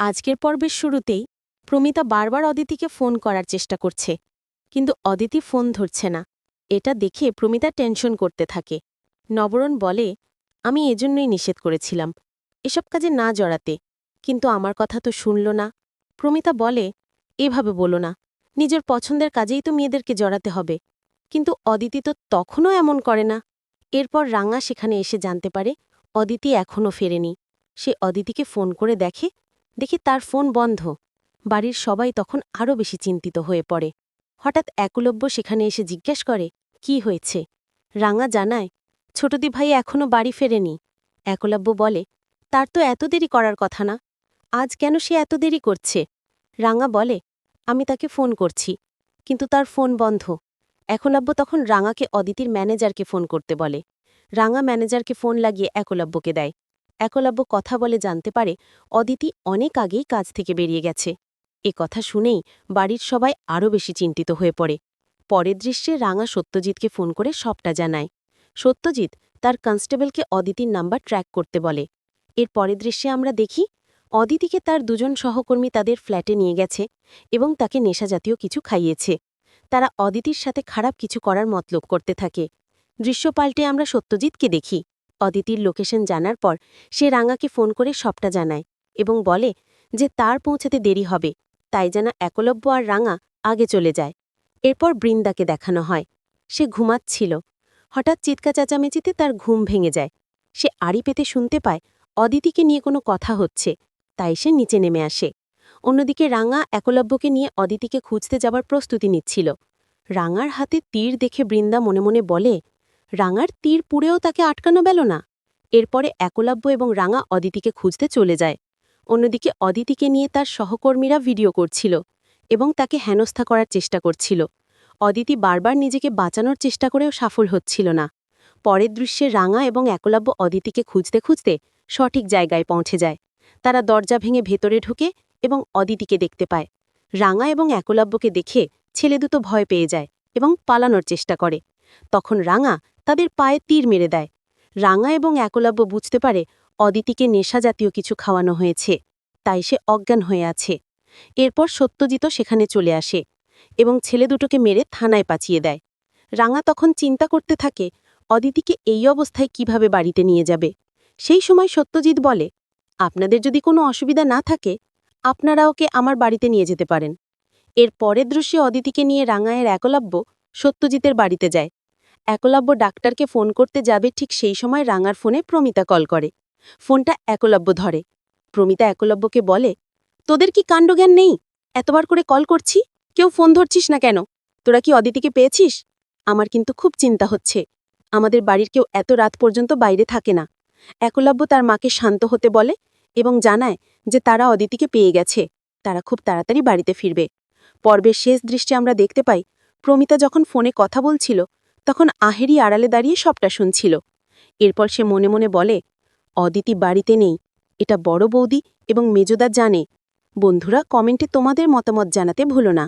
আজকের পর্বের শুরুতেই প্রমিতা বারবার অদিতিকে ফোন করার চেষ্টা করছে, কিন্তু অদিতি ফোন ধরছে না। এটা দেখে প্রমিতা টেনশন করতে থাকে। নবরণ বলে, আমি এজন্যই নিষেধ করেছিলাম, এসব কাজে না জড়াতে, কিন্তু আমার কথা তো শুনল না। প্রমিতা বলে, এভাবে বলো না, নিজের পছন্দের কাজেই তো মেয়েদেরকে জড়াতে হবে, কিন্তু অদিতি তো তখনও এমন করে না। এরপর রাঙা সেখানে এসে জানতে পারে, অদিতি এখনও ফেরেনি। সে অদিতিকে ফোন করে দেখে দেখি তার ফোন বন্ধ। বাড়ির সবাই তখন আরও বেশি চিন্তিত হয়ে পড়ে। হঠাৎ একলব্য সেখানে এসে জিজ্ঞেস করে, কি হয়েছে? রাঙা জানায় ছোটদি ভাই এখনও বাড়ি ফেরেনি। একলব্য বলে, তার তো এত দেরি করার কথা না। আজ কেন সে এত দেরি করছে? রাঙা বলে, আমি তাকে ফোন করছি, কিন্তু তার ফোন বন্ধ। একলব্য তখন রাঙাকে অদিতির ম্যানেজারকে ফোন করতে বলে। রাঙা ম্যানেজারকে ফোন লাগিয়ে একলব্যকে দেয়। একলব্য কথা বলে জানতে পারে অদিতি অনেক আগেই কাজ থেকে বেরিয়ে গেছে। এ কথা শুনেই বাড়ির সবাই আরও বেশি চিন্তিত হয়ে পড়ে। পরের দৃশ্যে রাঙা সত্যজিৎকে ফোন করে সবটা জানায়। সত্যজিৎ তার কনস্টেবলকে অদিতির নাম্বার ট্র্যাক করতে বলে। এর পরের দৃশ্যে আমরা দেখি, অদিতিকে তার দুজন সহকর্মী তাদের ফ্ল্যাটে নিয়ে গেছে এবং তাকে নেশাজাতীয় কিছু খাইয়েছে। তারা অদিতির সাথে খারাপ কিছু করার মতলব করতে থাকে। দৃশ্য পাল্টে আমরা সত্যজিৎকে দেখি। অদিতির লোকেশন জানার পর সে রাঙাকে ফোন করে সবটা জানায় এবং বলে যে তার পৌঁছাতে দেরি হবে, তাই যেন একলব্য আর রাঙা আগে চলে যায়। এরপর বৃন্দাকে দেখানো হয়। সে ঘুমাচ্ছিল। হঠাৎ চিৎকা চেঁচামেচিতে তার ঘুম ভেঙে যায়। সে আড়ি পেতে শুনতে পায় অদিতিকে নিয়ে কোনো কথা হচ্ছে, তাই সে নিচে নেমে আসে। অন্যদিকে রাঙা একলব্যকে নিয়ে অদিতিকে খুঁজতে যাবার প্রস্তুতি নিচ্ছিল। রাঙার হাতে তীর দেখে বৃন্দা মনে মনে বলে রাঙার তীর পুড়েও তাকে আটকানো বেল না। এরপরে একলব্য এবং রাঙা অদিতিকে খুঁজতে চলে যায়। অন্যদিকে অদিতিকে নিয়ে তার সহকর্মীরা ভিডিও করছিল এবং তাকে হেনস্থা করার চেষ্টা করছিল। অদিতি বারবার নিজেকে বাঁচানোর চেষ্টা করেও সফল হচ্ছিল না। পরের দৃশ্যে রাঙা এবং একলব্য অদিতিকে খুঁজতে খুঁজতে সঠিক জায়গায় পৌঁছে যায়। তারা দরজা ভেঙে ভেতরে ঢুকে এবং অদিতিকে দেখতে পায়। রাঙা এবং একলব্যকে দেখে ছেলে দুটো ভয় পেয়ে যায় এবং পালানোর চেষ্টা করে। তখন রাঙা তাদের পায়ে তীর মেরে দেয়। রাঙা এবং একলব্য বুঝতে পারে অদিতিকে নেশা জাতীয় কিছু খাওয়ানো হয়েছে, তাই সে অজ্ঞান হয়ে আছে। এরপর সত্যজিৎ সেখানে চলে আসে এবং ছেলে দুটোকে মেরে থানায় পাচিয়ে দেয়। রাঙা তখন চিন্তা করতে থাকে, অদিতিকে এই অবস্থায় কীভাবে বাড়িতে নিয়ে যাবে? সেই সময় সত্যজিৎ বলে, আপনাদের যদি কোনো অসুবিধা না থাকে, আপনারা ওকে আমার বাড়িতে নিয়ে যেতে পারেন। এর পরের দৃশ্যে অদিতিকে নিয়ে রাঙায়ের একলব্য সত্যজিতের বাড়িতে যায়। একলব্য ডাক্তারকে ফোন করতে যাবে ঠিক সেই সময় রাঙার ফোনে প্রমিতা কল করে। ফোনটা একলব্য ধরে। প্রমিতা একলব্যকে বলে, তোদের কি কাণ্ডজ্ঞান নেই? এতবার করে কল করছি? কেউ ফোন ধরছিস না কেন? তোরা কি অদিতিকে পেয়েছিস? আমার কিন্তু খুব চিন্তা হচ্ছে। আমাদের বাড়ির কেউ এত রাত পর্যন্ত বাইরে থাকে না। একলব্য তার মাকে শান্ত হতে বলে এবং জানায় যে তারা অদিতিকে পেয়ে গেছে। তারা খুব তাড়াতাড়ি বাড়িতে ফিরবে। পর্বের শেষ দৃশ্যে আমরা দেখতে পাই, প্রমিতা যখন ফোনে কথা বলছিল তখন আহেরি আড়ালে দাঁড়িয়ে সবটা শুনছিল। এরপর সে মনে মনে বলে, অদিতি বাড়িতে নেই। এটা বড় বৌদি এবং মেজদা জানে। বন্ধুরা, কমেন্টে তোমাদের মতামত জানাতে ভুলো না।